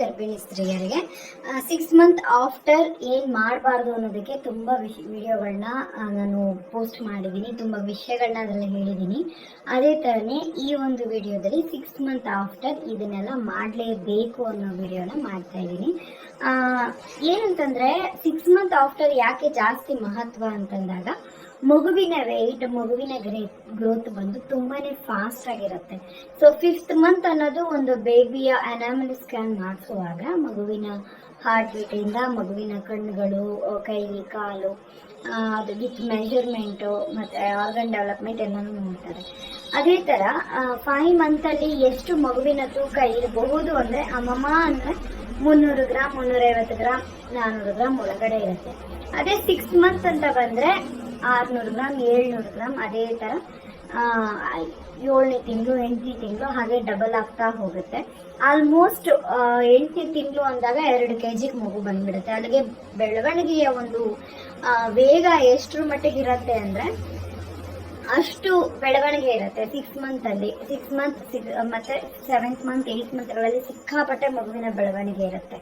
ಗರ್ಭಿಣಿ ಸ್ತ್ರೀಯರಿಗೆ six month after ಏನ್ ಮಾಡಬಾರ್ದು ಅನ್ನೋದಕ್ಕೆ ತುಂಬಾ ವಿಡಿಯೋಗಳನ್ನ ನಾನು ಪೋಸ್ಟ್ ಮಾಡಿದ್ದೀನಿ. ತುಂಬಾ ವಿಷಯಗಳನ್ನ ಅದರಲ್ಲಿ ಹೇಳಿದ್ದೀನಿ. ಅದೇ ತರನೇ ಈ ಒಂದು ವಿಡಿಯೋದಲ್ಲಿ ಸಿಕ್ಸ್ ಮಂತ್ ಆಫ್ಟರ್ ಇದನ್ನೆಲ್ಲ ಮಾಡಲೇಬೇಕು ಅನ್ನೋ ವಿಡಿಯೋನ ಮಾಡ್ತಾ ಇದ್ದೀನಿ. ಏನಂತಂದ್ರೆ ಸಿಕ್ಸ್ ಮಂತ್ ಆಫ್ಟರ್ ಯಾಕೆ ಜಾಸ್ತಿ ಮಹತ್ವ ಅಂತಂದಾಗ ಮಗುವಿನ ವೆಯ್ಟ್ ಮಗುವಿನ ಗ್ರೋತ್ ಬಂದು ತುಂಬಾನೇ ಫಾಸ್ಟ್ ಆಗಿರುತ್ತೆ. ಸೊ ಫಿಫ್ತ್ ಮಂತ್ ಅನ್ನೋದು ಒಂದು ಬೇಬಿಯ ಅನಾಮಲಿ ಸ್ಕ್ಯಾನ್ ಮಾಡಿಸುವಾಗ ಮಗುವಿನ ಹಾರ್ಟ್ ಬೀಟಿಂದ ಮಗುವಿನ ಕಣ್ಣುಗಳು ಕೈ, ಕಾಲು ಅದು ವಿತ್ ಮೆಜರ್ಮೆಂಟು ಮತ್ತು ಆರ್ಗನ್ ಡೆವಲಪ್ಮೆಂಟ್ ಎಲ್ಲನೂ ನೋಡ್ತಾರೆ ಅದೇ ಥರ ಫೈವ್ ಮಂತಲ್ಲಿ ಎಷ್ಟು ಮಗುವಿನ ತೂಕ ಇರಬಹುದು ಅಂದರೆ ಅಮ್ಮಮ್ಮ ಅಂದರೆ ಮುನ್ನೂರು ಗ್ರಾಮ್ ಮುನ್ನೂರೈವತ್ತು ಗ್ರಾಮ್ ನಾನ್ನೂರು ಗ್ರಾಮ್ ಒಳಗಡೆ ಇರುತ್ತೆ. ಅದೇ ಸಿಕ್ಸ್ ಮಂತ್ ಅಂತ ಬಂದರೆ ಆರ್ನೂರು ಗ್ರಾಮ್, ಏಳ್ನೂರು ಗ್ರಾಮ್ ಅದೇ ಥರ ಏಳನೇ ತಿಂಗಳು, ಎಂಟನೇ ತಿಂಗಳು ಹಾಗೆ ಡಬಲ್ ಆಗ್ತಾ ಹೋಗುತ್ತೆ. ಆಲ್ಮೋಸ್ಟ್ ಎಂಟನೇ ತಿಂಗಳು ಅಂದಾಗ ಎರಡು ಕೆ ಜಿಗೆ ಮಗು ಬಂದ್ಬಿಡುತ್ತೆ. ಅಲ್ಲಿಗೆ ಬೆಳವಣಿಗೆಯ ಒಂದು ವೇಗ ಎಷ್ಟರ ಮಟ್ಟಿಗೆ ಇರುತ್ತೆ ಅಂದರೆ ಅಷ್ಟು ಬೆಳವಣಿಗೆ ಇರುತ್ತೆ ಸಿಕ್ಸ್ ಮಂತ್ ಅಲ್ಲಿ. ಸಿಕ್ಸ್ ಮಂತ್ ಮತ್ತೆ ಸೆವೆಂತ್ ಮಂತ್ ಏಯ್ತ್ ಮಂತ್ಗಳಲ್ಲಿ ಸಿಕ್ಕಾಪಟ್ಟೆ ಮಗುವಿನ ಬೆಳವಣಿಗೆ ಇರುತ್ತೆ.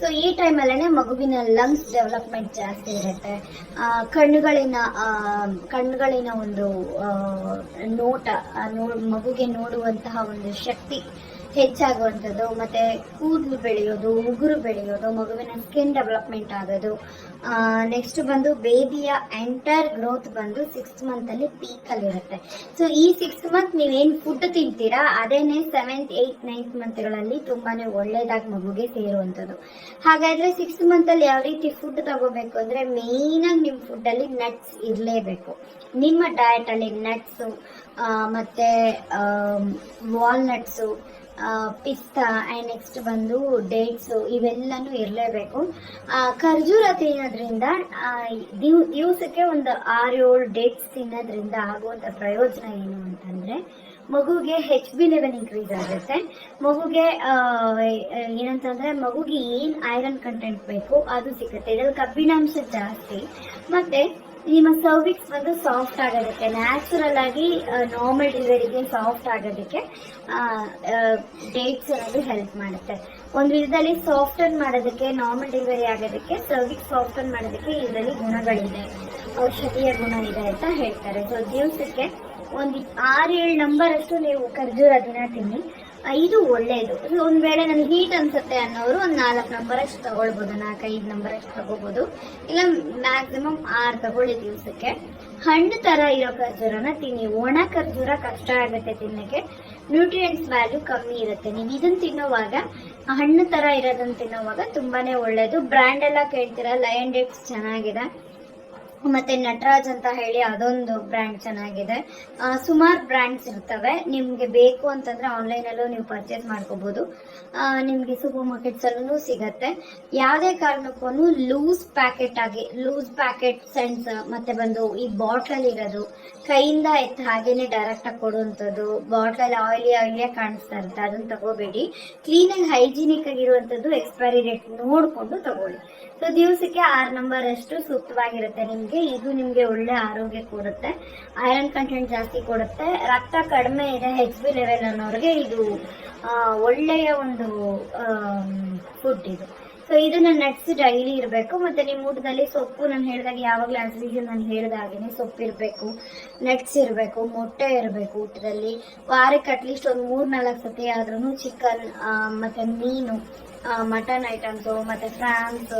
ಸೊ ಈ ಟೈಮಲ್ಲೇ ಮಗುವಿನ ಲಂಗ್ಸ್ ಡೆವಲಪ್ಮೆಂಟ್ ಜಾಸ್ತಿ ಇರುತ್ತೆ. ಕಣ್ಣುಗಳಿನ ಕಣ್ಣುಗಳಿನ ಒಂದು ನೋಟ ಮಗುಗೆ ನೋಡುವಂತಹ ಒಂದು ಶಕ್ತಿ ಹೆಚ್ಚಾಗುವಂಥದ್ದು, ಮತ್ತೆ ಕೂದಲು ಬೆಳೆಯೋದು, ಉಗುರು ಬೆಳೆಯೋದು, ಮಗುವಿನ ಸ್ಕಿನ್ ಡೆವಲಪ್ಮೆಂಟ್ ಆಗೋದು. ನೆಕ್ಸ್ಟ್ ಬಂದು ಬೇಬಿಯ ಎಂಟರ್ ಗ್ರೋತ್ ಬಂದು ಸಿಕ್ಸ್ ಮಂತ್ ಅಲ್ಲಿ ಪೀಕ್ ಅಲ್ಲಿ ಇರುತ್ತೆ. ಸೊ ಈ ಸಿಕ್ಸ್ ಮಂತ್ ನೀವೇನು ಫುಡ್ ತಿಂತೀರಾ, ಅದೇನೆ ಸೆವೆಂತ್ ಏಯ್ತ್ ನೈನ್ತ್ ಮಂತ್ಗಳಲ್ಲಿ ತುಂಬಾ ಒಳ್ಳೆಯದಾಗಿ ಮಗುಗೆ ಸೇರುವಂಥದ್ದು. ಹಾಗಾದ್ರೆ ಸಿಕ್ಸ್ ಮಂತ್ ಅಲ್ಲಿ ಯಾವ ರೀತಿ ಫುಡ್ ತಗೋಬೇಕು ಅಂದ್ರೆ ಮೇಯ್ನಾಗಿ ಆಗಿ ಫುಡ್ಡಲ್ಲಿ ನಟ್ಸ್ ಇರಲೇಬೇಕು. ನಿಮ್ಮ ಡಯಟ್ ಅಲ್ಲಿ ಮತ್ತು ಮತ್ತೆ ವಾಲ್ನಟ್ಸು ಪಿಸ್ತಾ ಆ್ಯಂಡ್ ನೆಕ್ಸ್ಟ್ ಬಂದು, ಡೇಟ್ಸು ಇವೆಲ್ಲನೂ ಇರಲೇಬೇಕು. ಖರ್ಜೂರ ತಿನ್ನೋದ್ರಿಂದ ದಿವ್, ದಿವಸಕ್ಕೆ ಒಂದು ಆರು ಏಳು ಡೇಟ್ಸ್ ತಿನ್ನೋದ್ರಿಂದ ಆಗುವಂಥ ಪ್ರಯೋಜನ ಏನು ಅಂತಂದರೆ, ಮಗುಗೆ ಹೆಚ್ ಬಿ ಲೆವೆಲ್ ಇನ್ಕ್ರೀಸ್ ಆಗುತ್ತೆ. ಮಗುಗೆ ಏನಂತಂದ್ರೆ, ಮಗುಗೆ ಏನು ಐರನ್ ಕಂಟೆಂಟ್ ಬೇಕು, ಅದು ಸಿಗುತ್ತೆ. ಇದರಲ್ಲಿ ಕಬ್ಬಿಣಾಂಶ ಜಾಸ್ತಿ. ಮತ್ತೆ ನಿಮ್ಮ ಸರ್ವಿಕ್ಸ್ ಬಂದು ಸಾಫ್ಟ್ ಆಗೋದಕ್ಕೆ ನ್ಯಾಚುರಲ್ ಆಗಿ ನಾರ್ಮಲ್ ಡೆಲಿವರಿಗೆ ಸಾಫ್ಟ್ ಆಗೋದಕ್ಕೆ ಡೇಟ್ಸ್ ಅನ್ನೋದು ಹೆಲ್ಪ್ ಮಾಡುತ್ತೆ. ಒಂದು ವಿಧದಲ್ಲಿ ಸಾಫ್ಟನ್ ಮಾಡೋದಕ್ಕೆ ನಾರ್ಮಲ್ ಡೆಲಿವರಿ ಆಗೋದಕ್ಕೆ ಸರ್ವಿಕ್ಸ್ ಸಾಫ್ಟನ್ ಮಾಡೋದಕ್ಕೆ ಇದರಲ್ಲಿ ಗುಣಗಳಿದೆ. ಔಷಧೀಯ ಗುಣ ಇದೆ ಅಂತ ಹೇಳ್ತಾರೆ. ಸೊ ದಿವಸಕ್ಕೆ ಒಂದು ಆರು ಏಳು ನಂಬರ್ ಅಷ್ಟು ನೀವು ಖರ್ಜೂರ ದಿನ ತಿನ್ನಿ. ಇದು ಒಳ್ಳೆಯದು ಒಂದು ವೇಳೆ ನನಗೆ ಹೀಟ್ ಅನ್ಸುತ್ತೆ ಅನ್ನೋರು ಒಂದು ನಾಲ್ಕು ನಂಬರ್ ಅಷ್ಟು ತಗೊಳ್ಬೋದು ನಾಲ್ಕೈದು ನಂಬರ್ ಅಷ್ಟು ತಗೋಬೋದು ಇಲ್ಲ ಮ್ಯಾಕ್ಸಿಮಮ್ ಆರು ತಗೊಳ್ಳಿ ದಿವಸಕ್ಕೆ. ಹಣ್ಣು ತರ ಇರೋ ಖರ್ಜೂರನ ತಿನ್ನಿ. ಒಣ ಖರ್ಜೂರ ಕಷ್ಟ ಆಗುತ್ತೆ ತಿನ್ನಕ್ಕೆ. ನ್ಯೂಟ್ರಿಯೆಂಟ್ಸ್ ವ್ಯಾಲ್ಯೂ ಕಮ್ಮಿ ಇರುತ್ತೆ. ನೀವು ಇದನ್ನ ತಿನ್ನೋವಾಗ, ಹಣ್ಣು ತರ ಇರೋದನ್ನ ತಿನ್ನೋವಾಗ ತುಂಬಾನೇ ಒಳ್ಳೇದು. ಬ್ರ್ಯಾಂಡ್ ಎಲ್ಲ ಕೇಳ್ತೀರಾ ಲಯನ್ ಡೇಟ್ಸ್ ಚೆನ್ನಾಗಿದೆ. ಮತ್ತೆ ನಟರಾಜ್ ಅಂತ ಹೇಳಿ ಅದೊಂದು ಬ್ರ್ಯಾಂಡ್ ಚೆನ್ನಾಗಿದೆ. ಸುಮಾರು ಬ್ರ್ಯಾಂಡ್ಸ್ ಇರ್ತವೆ. ನಿಮ್ಗೆ ಬೇಕು ಅಂತಂದ್ರೆ ಆನ್ಲೈನ್ ಅಲ್ಲೂ ನೀವು ಪರ್ಚೇಸ್ ಮಾಡ್ಕೋಬಹುದು ನಿಮ್ಗೆ ಸೂಪರ್ ಮಾರ್ಕೆಟ್ಸ್ ಅಲ್ಲೂ ಸಿಗತ್ತೆ. ಯಾವುದೇ ಕಾರಣಕ್ಕೂ ಲೂಸ್ ಪ್ಯಾಕೆಟ್ ಆಗಿ ಲೂಸ್ ಪ್ಯಾಕೆಟ್ ಸೆಂಟ್ಸ್ ಮತ್ತೆ ಬಂದು ಈ ಬಾಟ್ಲಲ್ಲಿ ಇರೋದು, ಕೈಯಿಂದ ಎತ್ತ ಹಾಗೇನೆ ಡೈರೆಕ್ಟ್ ಆಗಿ ಕೊಡುವಂಥದ್ದು ಬಾಟಲ್ ಆಯಿಲಿ ಆಯಿಲಿಯಾಗಿ ಕಾಣಿಸ್ತಾ ಇರುತ್ತೆ, ಅದನ್ನ ತಗೋಬೇಡಿ. ಕ್ಲೀನಾಗಿ ಹೈಜಿನಿಕ್ ಆಗಿರುವಂಥದ್ದು ಎಕ್ಸ್ಪೈರಿ ಡೇಟ್ ನೋಡಿಕೊಂಡು ತಗೊಳ್ಳಿ. ಸೊ ದಿವಸಕ್ಕೆ ಆರು ನಂಬರ್ ಅಷ್ಟು ಸೂಕ್ತವಾಗಿರುತ್ತೆ. ನಿಮಗೆ ಇದು ನಿಮಗೆ ಒಳ್ಳೆ ಆರೋಗ್ಯ ಕೊಡುತ್ತೆ. ಐರನ್ ಕಂಟೆಂಟ್ ಜಾಸ್ತಿ ಕೊಡುತ್ತೆ. ರಕ್ತ ಕಡಿಮೆ ಇದೆ ಹೆಚ್ ಬಿ ಲೆವೆಲ್ ಅನ್ನೋರಿಗೆ ಇದು ಒಳ್ಳೆಯ ಒಂದು ಫುಡ್ ಇದು. ಸೊ ಇದನ್ನ ನಟ್ಸ್ ಡೈಲಿ ಇರಬೇಕು. ಮತ್ತೆ ನಿಮ್ಮ ಊಟದಲ್ಲಿ ಸೊಪ್ಪು ನಾನು ಹೇಳಿದಾಗ ಯಾವಾಗಲೂ ಯೂಶುವಲ್ ನಾನು ಹೇಳಿದಾಗೇನೆ ಸೊಪ್ಪು ಇರಬೇಕು ನಟ್ಸ್ ಇರಬೇಕು, ಮೊಟ್ಟೆ ಇರಬೇಕು ಊಟದಲ್ಲಿ. ವಾರಕ್ಕೆ ಅಟ್ಲೀಸ್ಟ್ ಒಂದು ಮೂರು ನಾಲ್ಕು ಸತಿ ಆದ್ರೂ ಚಿಕನ್ ಮತ್ತು ಮೀನು ಮಟನ್ ಐಟಮ್ಸು ಮತ್ತೆ ಫ್ರಾನ್ಸ್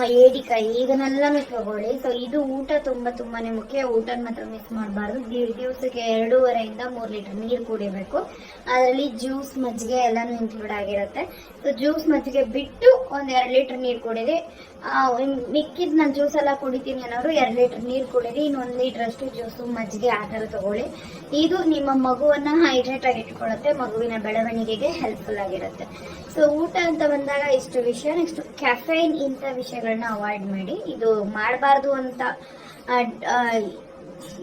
ಏಡಿಕಾಯಿ ಇದನ್ನೆಲ್ಲ ಮಿಸ್ ತಗೊಳ್ಳಿ ಸೊ ಇದು ಊಟ ತುಂಬಾ ತುಂಬಾನೇ ಮುಖ್ಯ. ಊಟನ ಮಾತ್ರ ಮಿಸ್ ಮಾಡಬಾರ್ದು. ದಿವಸಕ್ಕೆ ಎರಡೂವರೆಯಿಂದ ಮೂರು ಲೀಟರ್ ನೀರು ಕುಡಿಬೇಕು. ಅದರಲ್ಲಿ ಜ್ಯೂಸ್, ಮಜ್ಜಿಗೆ ಎಲ್ಲಾನು ಇನ್ಕ್ಲೂಡ್ ಆಗಿರುತ್ತೆ. ಸೊ ಜ್ಯೂಸ್, ಮಜ್ಜಿಗೆ ಬಿಟ್ಟು ಒಂದ್ ಎರಡು ಲೀಟರ್ ನೀರು ಕುಡೀರಿ. ಮಿಕ್ಕಿದ್ ನಾನು ಜ್ಯೂಸ್ ಎಲ್ಲ ಕುಡಿತೀನಿ ಅನ್ನೋರು ಎರಡು ಲೀಟರ್ ನೀರು ಕುಡೀರಿ. ಇನ್ನೊಂದು ಲೀಟರ್ ಅಷ್ಟು ಜ್ಯೂಸು, ಮಜ್ಜಿಗೆ ಆ ತಗೊಳ್ಳಿ. ಇದು ನಿಮ್ಮ ಮಗುವನ್ನ ಹೈಡ್ರೇಟ್ ಆಗಿ ಇಟ್ಕೊಳ್ಳುತ್ತೆ. ಮಗುವಿನ ಬೆಳವಣಿಗೆಗೆ ಹೆಲ್ಪ್ಫುಲ್ ಆಗಿರುತ್ತೆ. ಸೊ ಊಟ ಅಂತ ಬಂದಾಗ ಇಷ್ಟು ವಿಷಯ. ನೆಕ್ಸ್ಟ್ ಕ್ಯಾಫೈನ್ ಇಂಥ ವಿಷಯಗಳನ್ನ ಅವಾಯ್ಡ್ ಮಾಡಿ ಇದು ಮಾಡಬಾರ್ದು ಅಂತ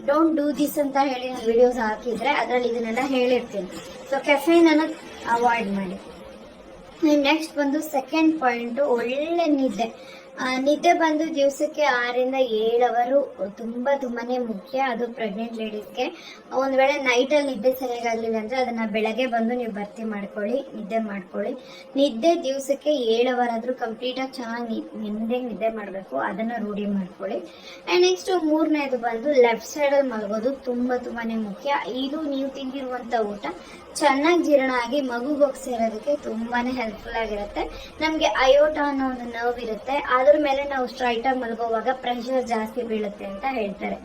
ಡೋಂಟ್ ಡೂ ದಿಸ್ ಅಂತ ಹೇಳಿ ನಾನು ವಿಡಿಯೋಸ್ ಹಾಕಿದ್ರೆ ಅದರಲ್ಲಿ ಇದನ್ನೆಲ್ಲ ಹೇಳಿರ್ತೀನಿ. ಸೊ ಕೆಫೈನ್ ಅನ್ನು ಅವಾಯ್ಡ್ ಮಾಡಿ. ನೆಕ್ಸ್ಟ್ ಬಂದು ಸೆಕೆಂಡ್ ಪಾಯಿಂಟ್ ಒಳ್ಳೆ ನಿದ್ದೆ. ನಿದ್ದೆ ಬಂದು ದಿವಸಕ್ಕೆ ಆರಿಂದ ಏಳು ಅವರು ತುಂಬಾ ತುಂಬಾನೇ ಮುಖ್ಯ, ಅದು ಪ್ರೆಗ್ನೆಂಟ್ ಲೇಡೀಸ್ಗೆ ಒಂದು ವೇಳೆ ನೈಟ್ ಅಲ್ಲಿ ನಿದ್ದೆ ಸರಿಯಾಗಲಿಲ್ಲ ಅಂದರೆ ಅದನ್ನ ಬೆಳಗ್ಗೆ ಬಂದು ನೀವು ಭರ್ತಿ ಮಾಡ್ಕೊಳ್ಳಿ, ನಿದ್ದೆ ಮಾಡ್ಕೊಳ್ಳಿ. ನಿದ್ದೆ ದಿವಸಕ್ಕೆ ಏಳು ಅವರ್ ಆದ್ರೂ ಕಂಪ್ಲೀಟ್ ಆಗಿ ಚೆನ್ನಾಗಿ ನಿದ್ದೆ ನಿದ್ದೆ ಮಾಡಬೇಕು, ಅದನ್ನ ರೂಢಿ ಮಾಡ್ಕೊಳ್ಳಿ. ಅಂಡ್ ನೆಕ್ಸ್ಟ್ ಮೂರನೇದು ಬಂದು ಲೆಫ್ಟ್ ಸೈಡ್ ಅಲ್ಲಿ ಮಲಗೋದು ತುಂಬಾ ತುಂಬಾನೇ ಮುಖ್ಯ. ಇದು ನೀವು ತಿಂದಿರುವಂಥ ಊಟ. ಚೆನ್ನಾಗಿ ಜೀರ್ಣ ಆಗಿ ಮಗುಗೆ ಹೋಗಿ ಸೇರೋದಕ್ಕೆ ತುಂಬಾನೇ ಹೆಲ್ಪ್ಫುಲ್ ಆಗಿರುತ್ತೆ. ನಮಗೆ ಅಯೋಟ ಅನ್ನೋ ಒಂದು ನರ್ವ್ ಇರುತ್ತೆ. ಅದ್ರ ಮೇಲೆ ನಾವು ಸ್ಟ್ರೈಟ್ ಆಗಿ ಮಲಗುವಾಗ ಪ್ರೆಷರ್ ಜಾಸ್ತಿ ಬೀಳುತ್ತೆ ಅಂತ ಹೇಳ್ತಾರೆ.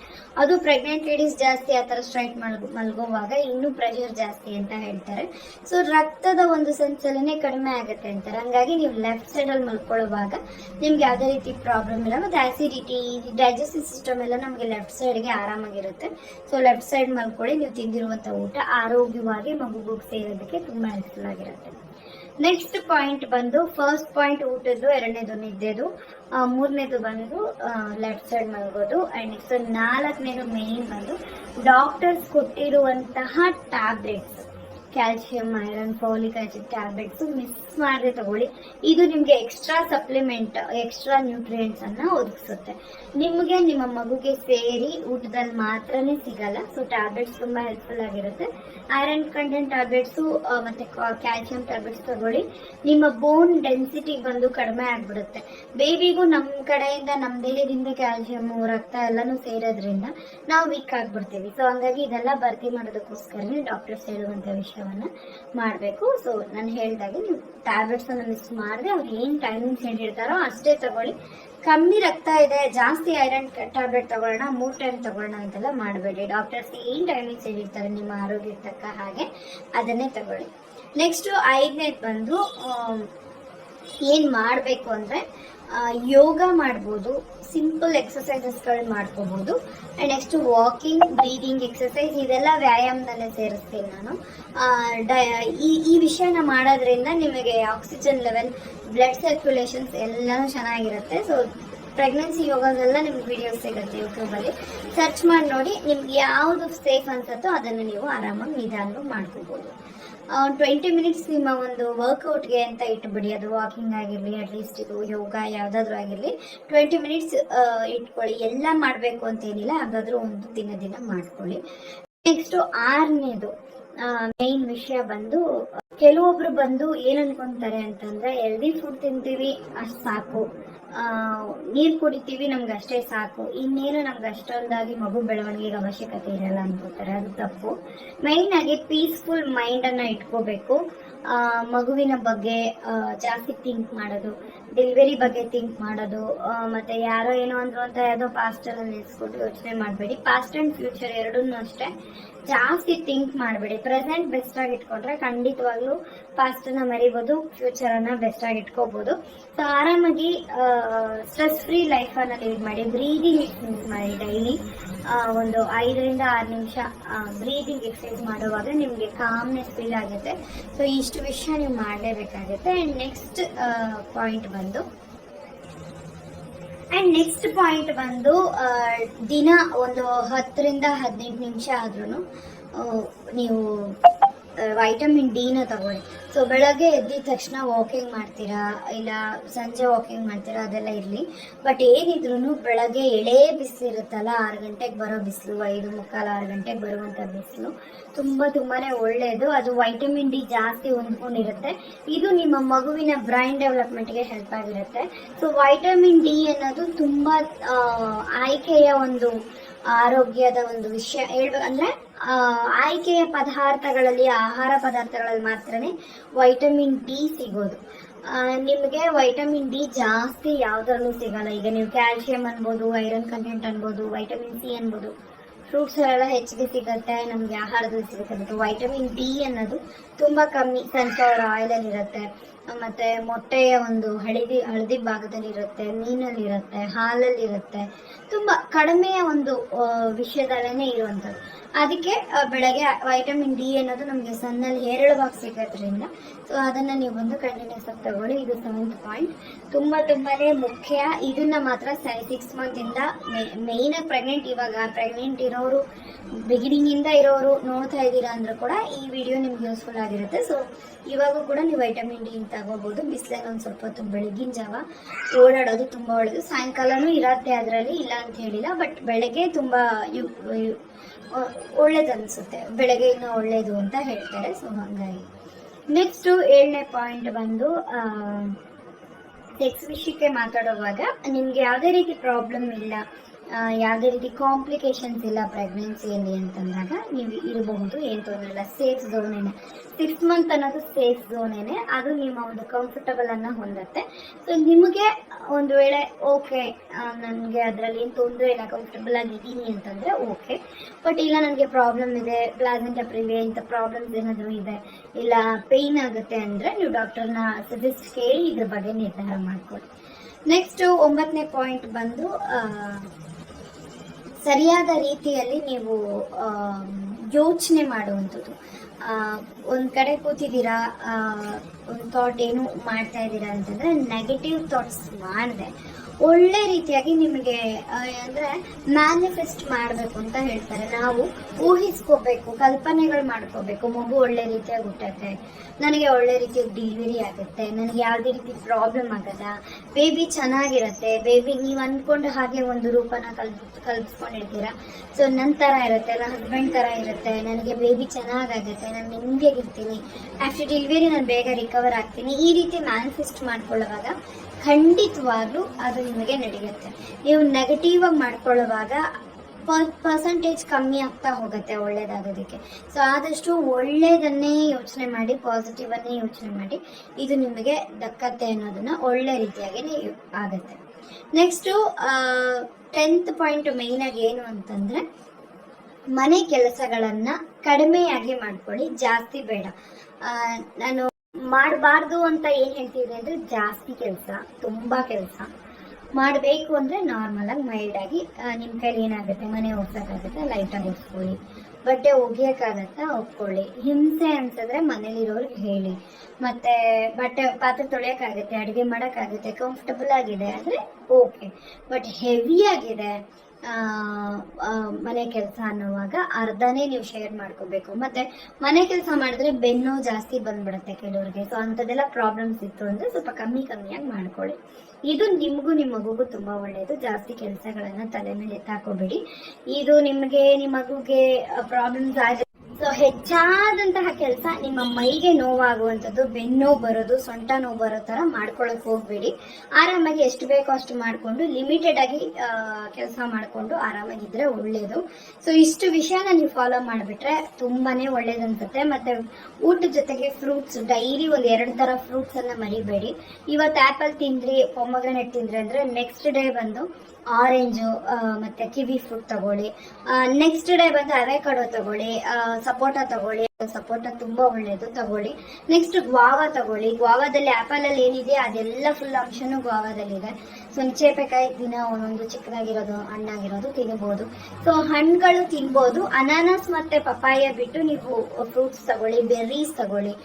ಅದು ಪ್ರೆಗ್ನೆಂಟ್ ಲೇಡೀಸ್ ಜಾಸ್ತಿ ಆ ಥರ ಸ್ಟ್ರೈಟ್ ಮಲ್ಗೋ ಮಲಗೋವಾಗ ಇನ್ನೂ ಪ್ರೆಷರ್ ಜಾಸ್ತಿ ಅಂತ ಹೇಳ್ತಾರೆ. ಸೊ ರಕ್ತದ ಒಂದು ಸಂಚಲನೆ ಕಡಿಮೆ ಆಗುತ್ತೆ ಅಂತಾರೆ. ಹಂಗಾಗಿ ನೀವು ಲೆಫ್ಟ್ ಸೈಡ್ ಅಲ್ಲಿ ಮಲ್ಕೊಳ್ಳುವಾಗ ನಿಮ್ಗೆ ಯಾವುದೇ ರೀತಿ ಪ್ರಾಬ್ಲಮ್ ಇಲ್ಲ. ಮತ್ತೆ ಆಸಿಡಿಟಿ ಡೈಜೆಸ್ಟಿವ್ ಸಿಸ್ಟಮ್ ಎಲ್ಲ ನಮಗೆ ಲೆಫ್ಟ್ ಸೈಡ್ಗೆ ಆರಾಮಾಗಿರುತ್ತೆ. ಸೊ ಲೆಫ್ಟ್ ಸೈಡ್ ಮಲ್ಕೊಳ್ಳಿ. ನೀವು ತಿಂದಿರುವಂಥ ಊಟ ಆರೋಗ್ಯವಾಗಿ ಮಗುಗೂ ಸೇರೋದಕ್ಕೆ ತುಂಬಾ ಹೆಲ್ಪ್ಫುಲ್ ಆಗಿರುತ್ತೆ. ನೆಕ್ಸ್ಟ್ ಪಾಯಿಂಟ್ ಬಂದು ಫಸ್ಟ್ ಪಾಯಿಂಟ್ ಊಟದ್ದು, ಎರಡನೇದು ನಿದ್ದೆದು ಮೂರನೇದು ಬಂದು ಲೆಫ್ಟ್ ಸೈಡ್ ಮಲಗೋದು ಆ್ಯಂಡ್ ನೆಕ್ಸ್ಟ್ ನಾಲ್ಕನೇದು ಮೇನ್ ಬಂದು ಡಾಕ್ಟರ್ಸ್ ಕೊಟ್ಟಿರುವಂತಹ tablets calcium iron folic acid tablets miss ಮಾಡದೆ ತಗೊಳ್ಳಿ. ಇದು ನಿಮಗೆ ಎಕ್ಸ್ಟ್ರಾ ಸಪ್ಲಿಮೆಂಟ್ ಎಕ್ಸ್ಟ್ರಾ ನ್ಯೂಟ್ರಿಯೆಂಟ್ಸ್ ಅನ್ನ ಒದಗಿಸುತ್ತೆ. ನಿಮಗೆ ನಿಮ್ಮ ಮಗುಗೆ ಸೇರಿ ಊಟದಲ್ಲಿ ಮಾತ್ರನೇ ಸಿಗಲ್ಲ ಸೊ ಟ್ಯಾಬ್ಲೆಟ್ಸ್ ತುಂಬಾ ಹೆಲ್ಪ್ಫುಲ್ ಆಗಿರುತ್ತೆ. ಐರನ್ ಕಂಟೆಂಟ್ ಟ್ಯಾಬ್ಲೆಟ್ಸ್ ಮತ್ತೆ ಕ್ಯಾಲ್ಸಿಯಂ ಟ್ಯಾಬ್ಲೆಟ್ಸ್ ತಗೊಳ್ಳಿ. ನಿಮ್ಮ ಬೋನ್ ಡೆನ್ಸಿಟಿ ಬಂದು ಕಡಿಮೆ ಆಗ್ಬಿಡುತ್ತೆ. ಬೇಬಿಗೂ ನಮ್ಮ ಕಡೆಯಿಂದ ನಮ್ಮ ದೇಹದಿಂದ ಕ್ಯಾಲ್ಸಿಯಂ ರಕ್ತ ಎಲ್ಲಾನು ಸೇರೋದ್ರಿಂದ ನಾವು ವೀಕ್ ಆಗ್ಬಿಡ್ತೀವಿ. ಸೊ ಹಂಗಾಗಿ ಇದೆಲ್ಲ ಭರ್ತಿ ಮಾಡೋದಕ್ಕೋಸ್ಕರನೇ ಡಾಕ್ಟರ್ಸ್ ಹೇಳುವಂತ ಮಾಡಬೇಕು. ಸೊ ನಾನು ಹೇಳಿದಾಗೆ ನೀವು ಟ್ಯಾಬ್ಲೆಟ್ಸ್ ಅನ್ನ ಮಿಸ್ ಮಾಡದೆ, ಅವ್ರು ಏನು ಟೈಮಿಂಗ್ಸ್ ಹೇಳಿರ್ತಾರೋ ಅಷ್ಟೇ ತಗೊಳ್ಳಿ. ಕಮ್ಮಿ ರಕ್ತ ಇದೆ, ಜಾಸ್ತಿ ಐರನ್ ಟ್ಯಾಬ್ಲೆಟ್ ತಗೊಳ್ಳೋಣ, ಮೂರ್ ಟೈಮ್ ತಗೊಳ್ಳೋಣ ಅಂತೆಲ್ಲ ಮಾಡಬೇಡಿ. ಡಾಕ್ಟರ್ಸ್ ಏನ್ ಟೈಮಿಂಗ್ಸ್ ಹೇಳಿರ್ತಾರೆ ನಿಮ್ಮ ಆರೋಗ್ಯಕ್ಕೆ ತಕ್ಕ ಹಾಗೆ ಅದನ್ನೇ ತಗೊಳ್ಳಿ. ನೆಕ್ಸ್ಟ್ ಐದನೇದು ಬಂದು ಏನು ಮಾಡಬೇಕು ಅಂದ್ರೆ ಯೋಗ ಮಾಡ್ಬೋದು ಸಿಂಪಲ್ ಎಕ್ಸಸೈಸಸ್ಗಳು ಮಾಡ್ಕೋಬಹುದು and next walking breathing exercise ಇದೆಲ್ಲ ವ್ಯಾಯಾಮದಲ್ಲೇ ಸೇರಿಸ್ತೀನಿ ನಾನು. ಈ ಈ ವಿಷಯನ ಮಾಡೋದ್ರಿಂದ ನಿಮಗೆ ಆಕ್ಸಿಜನ್ ಲೆವೆಲ್ ಬ್ಲಡ್ ಸರ್ಕ್ಯುಲೇಷನ್ಸ್ ಎಲ್ಲಾನು ಚೆನ್ನಾಗಿರುತ್ತೆ. ಸೊ ಪ್ರೆಗ್ನೆನ್ಸಿ ಯೋಗದೆಲ್ಲ ನಿಮ್ಗೆ ವಿಡಿಯೋಸ್ ಸಿಗುತ್ತೆ ಯೂಟ್ಯೂಬಲ್ಲಿ ಸರ್ಚ್ ಮಾಡಿ ನೋಡಿ, ನಿಮ್ಗೆ ಯಾವುದು ಸೇಫ್ ಅನ್ಸುತ್ತೋ ಅದನ್ನು ನೀವು ಆರಾಮಾಗಿ ನಿಧಾನವಾಗಿ ಟ್ವೆಂಟಿ ಮಿನಿಟ್ಸ್ ನಿಮ್ಮ ಒಂದು ವರ್ಕೌಟ್ಗೆ ಅಂತ ಇಟ್ಬಿಡಿ. ಅದು ವಾಕಿಂಗ್ ಆಗಿರಲಿ ಅಟ್ಲೀಸ್ಟ್ ಇದು ಯೋಗ ಯಾವುದಾದ್ರೂ ಆಗಿರಲಿ. ಟ್ವೆಂಟಿ ಮಿನಿಟ್ಸ್ ಇಟ್ಕೊಳ್ಳಿ. ಎಲ್ಲ ಮಾಡಬೇಕು ಅಂತ ಏನಿಲ್ಲ ಯಾವುದಾದ್ರೂ ಒಂದು ದಿನ ದಿನ ಮಾಡ್ಕೊಳ್ಳಿ. ನೆಕ್ಸ್ಟ್ ಆರನೇದು ಮೇನ್ ವಿಷಯ ಬಂದು ಕೆಲವೊಬ್ರು ಬಂದು ಏನ್ ಅನ್ಕೊಂತಾರೆ ಅಂತಂದ್ರೆ ಹೆಲ್ದಿ ಫುಡ್ ತಿಂತೀವಿ, ಅಷ್ಟು ಸಾಕು. ನೀರು ಕುಡಿತೀವಿ, ನಮ್ಗೆ ಅಷ್ಟೇ ಸಾಕು. ಇನ್ನೇನು ನಮ್ಗೆ ಅಷ್ಟೊಂದಾಗಿ ಮಗು ಬೆಳವಣಿಗೆಗೆ ಅವಶ್ಯಕತೆ ಇರಲ್ಲ ಅನ್ಕೋತಾರೆ ಅದು ತಪ್ಪು. ಮೈನ್ ಆಗಿ ಪೀಸ್ಫುಲ್ ಮೈಂಡ್ ಅನ್ನ ಇಟ್ಕೋಬೇಕು. ಮಗುವಿನ ಬಗ್ಗೆ ಜಾಸ್ತಿ ಥಿಂಕ್ ಮಾಡೋದು ಡೆಲಿವರಿ ಬಗ್ಗೆ ಥಿಂಕ್ ಮಾಡೋದು ಮತ್ತೆ ಯಾರೋ ಏನೋ ಅಂದ್ರು ಅಂತ ಯಾವುದೋ ಪಾಸ್ಟ್ ಅಲ್ಲಿ ನಿಲ್ಸ್ಕೊಂಡು ಯೋಚನೆ ಮಾಡಬೇಡಿ. ಪಾಸ್ಟ್ ಅಂಡ್ ಫ್ಯೂಚರ್ ಎರಡನ್ನೂ ಅಷ್ಟೇ. ಜಾಸ್ತಿ ಥಿಂಕ್ ಮಾಡಬೇಡಿ. ಪ್ರೆಸೆಂಟ್ ಬೆಸ್ಟ್ ಆಗಿ ಇಟ್ಕೊಂಡ್ರೆ ಖಂಡಿತವಾಗ್ಲೂ ಮರಿಬೋದು ಫ್ಯೂಚರ್ ಅನ್ನ ಬೆಸ್ಟ್ ಆಗಿ ಇಟ್ಕೋಬಹುದು ಸೊ ಆರಾಮಾಗಿ ಸ್ಟ್ರೆಸ್ ಫ್ರೀ ಲೈಫ್ ಅನ್ನ ಲೀಡ್ ಮಾಡಿ ಬ್ರೀದಿಂಗ್ ಎಕ್ಸಸೈಸ್ ಮಾಡಿ ಡೈಲಿ ಒಂದು ಐದರಿಂದ ಆರು ನಿಮಿಷ ಬ್ರೀದಿಂಗ್ ಎಕ್ಸಸೈಸ್ ಮಾಡುವಾಗ ನಿಮಗೆ ಕಾಮ್ನೆಸ್ ಫೀಲ್ ಆಗುತ್ತೆ. ಸೊ ಇಷ್ಟು ವಿಷಯ ನೀವು ಮಾಡಲೇಬೇಕಾಗುತ್ತೆ. ಅಂಡ್ ನೆಕ್ಸ್ಟ್ ಪಾಯಿಂಟ್ ಬಂದು ಅಂಡ್ ನೆಕ್ಸ್ಟ್ ಪಾಯಿಂಟ್ ಬಂದು ದಿನ ಒಂದು ಹತ್ತರಿಂದ ಹದಿನೆಂಟು ನಿಮಿಷ ಆದ್ರೂ ನೀವು ವೈಟಮಿನ್ ಡಿನ ತಗೊಳ್ಳಿ. ಸೊ ಬೆಳಗ್ಗೆ ಎದ್ದಿದ ತಕ್ಷಣ ವಾಕಿಂಗ್ ಮಾಡ್ತೀರಾ, ಇಲ್ಲ ಸಂಜೆ ವಾಕಿಂಗ್ ಮಾಡ್ತೀರಾ, ಅದೆಲ್ಲ ಇರಲಿ. ಬಟ್ ಏನಿದ್ರು ಬೆಳಗ್ಗೆ ಎಳೆ ಬಿಸಿಲಿರುತ್ತಲ್ಲ, ಆರು ಗಂಟೆಗೆ ಬರೋ ಬಿಸಿಲು, ಐದು ಮುಕ್ಕಾಲು ಆರು ಗಂಟೆಗೆ ಬರುವಂಥ ಬಿಸಿಲು, ತುಂಬ ತುಂಬಾ ಒಳ್ಳೆಯದು ಅದು ವೈಟಮಿನ್ ಡಿ ಜಾಸ್ತಿ ಹೊಂದ್ಕೊಂಡಿರುತ್ತೆ. ಇದು ನಿಮ್ಮ ಮಗುವಿನ ಬ್ರೈನ್ ಡೆವಲಪ್ಮೆಂಟ್ಗೆ ಹೆಲ್ಪ್ ಆಗಿರುತ್ತೆ. ಸೊ ವೈಟಮಿನ್ ಡಿ ಅನ್ನೋದು ತುಂಬ ಆಯ್ಕೆಯ ಒಂದು ಆರೋಗ್ಯದ ಒಂದು ವಿಷಯ ಹೇಳ್ಬೇಕು ಅಂದ್ರೆ ಆಯ್ಕೆಯ ಪದಾರ್ಥಗಳಲ್ಲಿ, ಆಹಾರ ಪದಾರ್ಥಗಳಲ್ಲಿ ಮಾತ್ರನೇ ವೈಟಮಿನ್ ಡಿ ಸಿಗೋದು. ನಿಮಗೆ ವೈಟಮಿನ್ ಡಿ ಜಾಸ್ತಿ ಯಾವ್ದ್ರಲ್ಲೂ ಸಿಗಲ್ಲ. ಈಗ ನೀವು ಕ್ಯಾಲ್ಸಿಯಂ ಅನ್ಬೋದು ಐರನ್ ಕಂಟೆಂಟ್ ಅನ್ಬೋದು ವೈಟಮಿನ್ ಸಿ ಅನ್ಬೋದು ಫ್ರೂಟ್ಸ್ ಎಲ್ಲ ಹೆಚ್ಚಿಗೆ ಸಿಗುತ್ತೆ, ನಮಗೆ ಆಹಾರದಲ್ಲಿ ಸಿಗುತ್ತೆ. ವೈಟಮಿನ್ ಡಿ ಅನ್ನೋದು ತುಂಬಾ ಕಮ್ಮಿ ಸನ್ಫ್ಲವರ್ ಆಯಿಲ್ ಅಲ್ಲಿ ಇರುತ್ತೆ ಮತ್ತೆ ಮೊಟ್ಟೆಯ ಒಂದು ಹಳದಿ ಹಳದಿ ಭಾಗದಲ್ಲಿ ಇರುತ್ತೆ ಮೀನಲ್ಲಿ ಇರುತ್ತೆ ಹಾಲಲ್ಲಿ ಇರುತ್ತೆ ತುಂಬಾ ಕಡಿಮೆಯ ಒಂದು ವಿಷಯದಲ್ಲೇ ಇರುವಂಥದ್ದು. ಅದಕ್ಕೆ ಬೆಳಗ್ಗೆ ವೈಟಮಿನ್ ಡಿ ಅನ್ನೋದು ನಮಗೆ ಸನ್ನಲ್ಲಿ ಹೇರಳವಾಗಿ ಸಿಗೋದ್ರಿಂದ ಸೊ ಅದನ್ನ ನೀವು ಬಂದು ಕಂಟಿನ್ಯೂಸ್ ಆಗಿ ತಗೊಳ್ಳಿ. ಇದು ಸೆವೆಂತ್ ಪಾಯಿಂಟ್ ತುಂಬಾ ತುಂಬಾನೇ ಮುಖ್ಯ. ಇದನ್ನ ಮಾತ್ರ ಸಿಕ್ಸ್ ಮಂತ್ ಇಂದ ಮೇನ್ ಪ್ರೆಗ್ನೆಂಟ್ ಇವಾಗ ಪ್ರೆಗ್ನೆಂಟ್ ಇರೋರು ಬಿಗಿನಿಂಗ್ ಇಂದ ಇರೋರು ನೋಡ್ತಾ ಇದ್ದೀರಾ ಅಂದ್ರೂ ಕೂಡ ಈ ವಿಡಿಯೋ ನಿಮ್ಗೆ ಯೂಸ್ಫುಲ್ ಆಗಿರುತ್ತೆ. ಸೊ ಇವಾಗೂ ಕೂಡ ನೀವು ವೈಟಮಿನ್ ಡಿ ಅಂತ ತಗೋಬಹುದು ಬಿಸಿಲಾಗ ಒಂದು ಸ್ವಲ್ಪ ಹೊತ್ತು ಬೆಳಗಿನ ಜಾವ ಓಡಾಡೋದು ತುಂಬ ಒಳ್ಳೆಯದು ಸಾಯಂಕಾಲನೂ ಇರತ್ತೆ ಅದರಲ್ಲಿ, ಇಲ್ಲ ಅಂತ ಹೇಳಿಲ್ಲ ಬಟ್ ಬೆಳಗ್ಗೆ ತುಂಬ ಯು ಒಳ್ಳೇದು ಅನಿಸುತ್ತೆ ಬೆಳಗ್ಗೆ ಇನ್ನೂ ಒಳ್ಳೇದು ಅಂತ ಹೇಳ್ತಾರೆ ಸೊ ಹಾಗಾಗಿ. ನೆಕ್ಸ್ಟು ಏಳನೇ ಪಾಯಿಂಟ್ ಬಂದು ಸೆಕ್ಸ್ ವಿಷಯಕ್ಕೆ ಮಾತಾಡುವಾಗ ನಿಮ್ಗೆ ಯಾವುದೇ ರೀತಿ ಪ್ರಾಬ್ಲಮ್ ಇಲ್ಲ. ಯಾವುದೇ ರೀತಿ ಕಾಂಪ್ಲಿಕೇಶನ್ಸ್ ಇಲ್ಲ ಪ್ರೆಗ್ನೆನ್ಸಿಯಲ್ಲಿ ಅಂತಂದಾಗ ನೀವು ಇರಬಹುದು ಏನು ತೊಂದರೆ ಇಲ್ಲ ಸೇಫ್ ಝೋನೇನೆ ಸಿಕ್ಸ್ ಮಂತ್ ಅನ್ನೋದು ಸೇಫ್ ಝೋನೇನೆ ಅದು ನಿಮ್ಮ ಒಂದು ಕಂಫರ್ಟಬಲ್ ಅನ್ನ ಹೊಂದತ್ತೆ. ಸೊ ನಿಮಗೆ ಒಂದು ವೇಳೆ ಓಕೆ ನನಗೆ ಅದರಲ್ಲಿ ಏನು ತೊಂದರೆ ಇಲ್ಲ ಕಂಫರ್ಟಬಲ್ ಆಗಿದ್ದೀನಿ ಅಂತಂದರೆ ಓಕೆ ಬಟ್ ಇಲ್ಲ, ನನಗೆ ಪ್ರಾಬ್ಲಮ್ ಇದೆ ಪ್ಲಾಸೆಂಟ ಪ್ರಿವೆ ಇಂಥ ಪ್ರಾಬ್ಲಮ್ಸ್ ಏನಾದರೂ ಇದೆ, ಇಲ್ಲ ಪೇಯ್ನ್ ಆಗುತ್ತೆ ಅಂದರೆ ನೀವು ಡಾಕ್ಟರ್ನ ಸಜೆಸ್ಟ್ ಕೇಳಿ ಇದ್ರ ಬಗ್ಗೆ ನಿರ್ಧಾರ ಮಾಡ್ಕೊಳ್ಳಿ. ನೆಕ್ಸ್ಟು ಒಂಬತ್ತನೇ ಪಾಯಿಂಟ್ ಬಂದು ಸರಿಯಾದ ರೀತಿಯಲ್ಲಿ ನೀವು ಯೋಚನೆ ಮಾಡುವಂಥದ್ದು. ಒಂದು ಕಡೆ ಕೂತಿದ್ದೀರಾ ಒಂದು ಥಾಟ್ ಏನು ಮಾಡ್ತಾ ಇದ್ದೀರಾ ಅಂತಂದರೆ ನೆಗೆಟಿವ್ ಥಾಟ್ಸ್ ಮಾಡಿದೆ. ಒಳ್ಳೆ ರೀತಿಯಾಗಿ ನಿಮಗೆ ಅಂದ್ರೆ ಮ್ಯಾನಿಫೆಸ್ಟ್ ಮಾಡಬೇಕು ಅಂತ ಹೇಳ್ತಾರೆ. ನಾವು ಊಹಿಸ್ಕೋಬೇಕು, ಕಲ್ಪನೆಗಳು ಮಾಡ್ಕೋಬೇಕು. ಮಗು ಒಳ್ಳೆ ರೀತಿಯಾಗಿ ಹುಟ್ಟತ್ತೆ, ನನಗೆ ಒಳ್ಳೆ ರೀತಿಯಾಗಿ ಡೆಲಿವರಿ ಆಗುತ್ತೆ, ನನಗೆ ಯಾವುದೇ ರೀತಿ ಪ್ರಾಬ್ಲಮ್ ಆಗಲ್ಲ ಬೇಬಿ ಚೆನ್ನಾಗಿರುತ್ತೆ ಬೇಬಿ ನೀವು ಅಂದ್ಕೊಂಡು ಹಾಗೆ ಒಂದು ರೂಪನ ಕಲ್ ಕಲ್ಪಿಸ್ಕೊಂಡಿರ್ತೀರ? ಸೊ ನನ್ನ ಥರ ಇರುತ್ತೆ, ನನ್ನ ಹಸ್ಬೆಂಡ್ ಥರ ಇರುತ್ತೆ, ನನಗೆ ಬೇಬಿ ಚೆನ್ನಾಗಾಗುತ್ತೆ, ನಾನು ನೆಮ್ಮದಿಯಾಗಿರ್ತೀನಿ ಆಫ್ಟರ್ ಡೆಲಿವರಿ ನಾನು ಬೇಗ ರಿಕವರ್ ಆಗ್ತೀನಿ. ಈ ರೀತಿ ಮ್ಯಾನಿಫೆಸ್ಟ್ ಮಾಡ್ಕೊಳ್ಳುವಾಗ ಖಂಡಿತವಾಗ್ಲೂ ಅದು ನಿಮಗೆ ನಡೆಯುತ್ತೆ. ನೀವು ನೆಗೆಟಿವ್ ಆಗಿ ಮಾಡ್ಕೊಳ್ಳುವಾಗ ಪರ್ಸೆಂಟೇಜ್ ಕಮ್ಮಿ ಆಗ್ತಾ ಹೋಗುತ್ತೆ ಒಳ್ಳೇದಾಗೋದಕ್ಕೆ. ಸೊ ಆದಷ್ಟು ಒಳ್ಳೇದನ್ನೇ ಯೋಚನೆ ಮಾಡಿ ಪಾಸಿಟಿವ್ ಅನ್ನೇ ಯೋಚನೆ ಮಾಡಿ, ಇದು ನಿಮಗೆ ದಕ್ಕತ್ತೆ ಅನ್ನೋದನ್ನ ಒಳ್ಳೆ ರೀತಿಯಾಗಿ ಆಗುತ್ತೆ. ನೆಕ್ಸ್ಟು ಟೆಂತ್ ಪಾಯಿಂಟ್ ಮೇಯ್ನ್ ಆಗಿ ಏನು ಅಂತಂದ್ರೆ, ಮನೆ ಕೆಲಸಗಳನ್ನ ಕಡಿಮೆಯಾಗಿ ಮಾಡ್ಕೊಳ್ಳಿ, ಜಾಸ್ತಿ ಬೇಡ. ನಾನು ಮಾಡಬಾರ್ದು ಅಂತ ಏನು ಹೇಳ್ತಿದ್ದೆ ಅಂದ್ರೆ ಜಾಸ್ತಿ ಕೆಲಸ, ತುಂಬಾ ಕೆಲಸ. ಮಾಡಬೇಕು ಅಂದರೆ ನಾರ್ಮಲ್ ಆಗಿ ನಿಮ್ಮ ನಿಮ್ ಕೈಲಿ ಏನಾಗುತ್ತೆ? ಮನೆ ಒಗ್ಸೋಕ್ಕಾಗುತ್ತೆ ಲೈಟಾಗಿ ಒರ್ಸ್ಕೊಳ್ಳಿ ಬಟ್ಟೆ ಒಗೆಯೋಕ್ಕಾಗತ್ತಾ ಒಪ್ಕೊಳ್ಳಿ. ಹಿಂಸೆ ಅನ್ಸಿದ್ರೆ ಮನೇಲಿರೋರಿಗೆ ಹೇಳಿ. ಮತ್ತೆ ಬಟ್ಟೆ, ಪಾತ್ರೆ ತೊಳೆಯೋಕ್ಕಾಗುತ್ತೆ, ಅಡುಗೆ ಮಾಡೋಕ್ಕಾಗುತ್ತೆ ಕಂಫರ್ಟಬಲ್ ಆಗಿದೆ ಅಂದರೆ ಓಕೆ ಬಟ್ ಹೆವಿಯಾಗಿದೆ ಮನೆ ಕೆಲಸ ಅನ್ನುವಾಗ ಅರ್ಧನೇ ನೀವು ಶೇರ್ ಮಾಡ್ಕೋಬೇಕು. ಮತ್ತೆ ಮನೆ ಕೆಲಸ ಮಾಡಿದ್ರೆ ಬೆನ್ನು ಜಾಸ್ತಿ ಬಂದ್ಬಿಡುತ್ತೆ ಕೆಲವ್ರಿಗೆ. ಸೊ ಅಂಥದ್ದೆಲ್ಲ ಪ್ರಾಬ್ಲಮ್ಸ್ ಇತ್ತು ಅಂದರೆ ಸ್ವಲ್ಪ ಕಮ್ಮಿ ಕಮ್ಮಿಯಾಗಿ ಮಾಡ್ಕೊಳ್ಳಿ. ಇದು ನಿಮಗೂ ನಿಮ್ಮ ಮಗುಗೂ ತುಂಬಾ ಒಳ್ಳೆಯದು ಜಾಸ್ತಿ ಕೆಲಸಗಳನ್ನ ತಲೆ ಮೇಲೆ ಎತ್ತಾಕೋಬೇಡಿ. ಇದು ನಿಮಗೆ ನಿಮ್ಮ ಮಗುಗೆ ಪ್ರಾಬ್ಲಮ್ಸ್ ಆಗ ಸೊ ಹೆಚ್ಚಾದಂತಹ ಕೆಲಸ ನಿಮ್ಮ ಮೈಗೆ ನೋವಾಗುವಂಥದ್ದು, ಬೆನ್ನು ಬರೋದು, ಸೊಂಟ ನೋವು ಬರೋ ಥರ ಮಾಡ್ಕೊಳ್ಳೋಕೆ ಹೋಗಬೇಡಿ. ಆರಾಮಾಗಿ ಎಷ್ಟು ಬೇಕೋ ಅಷ್ಟು ಮಾಡಿಕೊಂಡು ಲಿಮಿಟೆಡ್ ಆಗಿ ಕೆಲಸ ಮಾಡಿಕೊಂಡು ಆರಾಮಾಗಿದ್ರೆ ಒಳ್ಳೇದು. ಸೊ ಇಷ್ಟು ವಿಷಯನ ನೀವು ಫಾಲೋ ಮಾಡಿಬಿಟ್ರೆ ತುಂಬಾನೇ ಒಳ್ಳೇದು ಅನ್ಸುತ್ತೆ ಮತ್ತೆ ಊಟದ ಜೊತೆಗೆ ಫ್ರೂಟ್ಸ್ ಡೈಲಿ ಒಂದು ಎರಡು ಥರ ಫ್ರೂಟ್ಸ್ ಅನ್ನ ಮರಿಬೇಡಿ. ಇವತ್ತು ಆ್ಯಪಲ್ ತಿಂದ್ರಿ ಪೊಮಗ್ರನೆಟ್ ತಿಂದ್ರಿ ಅಂದ್ರೆ ನೆಕ್ಸ್ಟ್ ಡೇ ಬಂದು ಆರೆಂಜು ಮತ್ತೆ ಕಿವಿ ಫ್ರೂಟ್ ತಗೊಳ್ಳಿ. ನೆಕ್ಸ್ಟ್ ಡೇ ಬಂದು ಅವೆಕಾಡೋ ತಗೊಳ್ಳಿ. ಸಪೋಟ ತಗೊಳ್ಳಿ ಸಪೋಟ ತುಂಬಾ ಒಳ್ಳೇದು ತಗೊಳ್ಳಿ. ನೆಕ್ಸ್ಟ್ ಗ್ವಾವಾ ತಗೊಳ್ಳಿ. ಗ್ವಾವಾದಲ್ಲಿ ಆಪಲ್ ಅಲ್ಲಿ ಏನಿದೆ, ಅದೆಲ್ಲ ಫುಲ್ ಅಂಶನೂ ಗ್ವಾವಾದಲ್ಲಿದೆ ಸೊ ಚೇಪೆಕಾಯಿ ದಿನ ಒಂದೊಂದು ಚಿಕ್ಕದಾಗಿರೋದು, ಹಣ್ಣಾಗಿರೋದು ತಿನ್ಬೋದು. ಸೊ ಹಣ್ಣುಗಳು ತಿನ್ಬೋದು. ಅನಾನಸ್ ಮತ್ತೆ ಪಪ್ಪಾಯ ಬಿಟ್ಟು ನೀವು ಫ್ರೂಟ್ಸ್ ತಗೊಳ್ಳಿ ಬೆರ್ರೀಸ್ ತಗೊಳ್ಳಿ.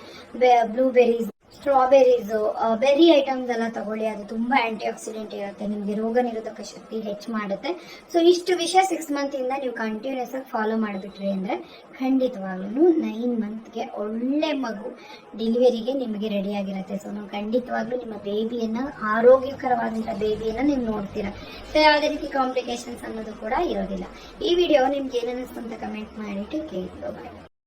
ಬ್ಲೂಬೆರೀಸ್ ಸ್ಟ್ರಾಬೆರೀಸು ಬೆರಿ ಐಟಮ್ಸ್ ಎಲ್ಲ ತಗೊಳ್ಳಿ. ಅದು ತುಂಬ ಆಂಟಿ ಆಕ್ಸಿಡೆಂಟ್ ಇರುತ್ತೆ. ನಿಮಗೆ ರೋಗ ನಿರೋಧಕ ಶಕ್ತಿ ಹೆಚ್ಚು ಮಾಡುತ್ತೆ. ಸೊ ಇಷ್ಟು ವಿಷಯ ಸಿಕ್ಸ್ ಮಂತಿಂದ ನೀವು ಕಂಟಿನ್ಯೂಸ್ ಆಗಿ ಫಾಲೋ ಮಾಡಿಬಿಟ್ರಿ ಅಂದರೆ ಖಂಡಿತವಾಗ್ಲೂ ನೈನ್ ಮಂತ್ಗೆ ಒಳ್ಳೆ ಮಗು ಡೆಲಿವರಿಗೆ ನಿಮಗೆ ರೆಡಿ ಆಗಿರುತ್ತೆ. ಸೊ ನಾವು ಖಂಡಿತವಾಗ್ಲೂ ನಿಮ್ಮ ಬೇಬಿಯನ್ನು ಆರೋಗ್ಯಕರವಾದಂಥ ಬೇಬಿಯನ್ನು ನೀವು ನೋಡ್ತೀರಾ. ಸೊ ಯಾವುದೇ ರೀತಿ ಕಾಂಪ್ಲಿಕೇಶನ್ಸ್ ಅನ್ನೋದು ಕೂಡ ಇರೋದಿಲ್ಲ. ಈ ವಿಡಿಯೋ ನಿಮ್ಗೆ ಏನನ್ನಿಸ್ತು ಅಂತ ಕಮೆಂಟ್ ಮಾಡಿಟ್ಟು ಕೇಳಿ ಬಾಯ್